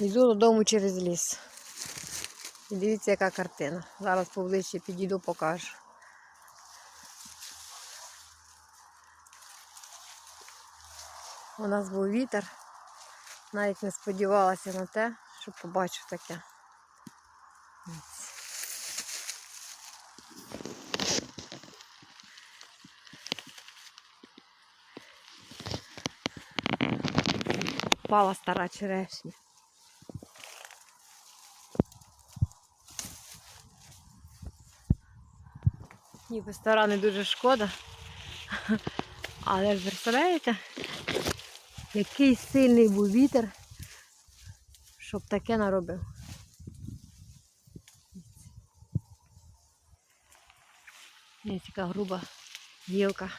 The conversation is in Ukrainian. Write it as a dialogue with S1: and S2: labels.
S1: Йду додому через ліс. І дивіться, яка картина. Зараз поближче підійду, покажу. У нас був вітер. Навіть не сподівалася на те, що побачу таке. Впала стара черешня. Ніби стара дуже шкода. Але представляєте, який сильний був вітер, щоб таке наробив. Ось така груба гілка.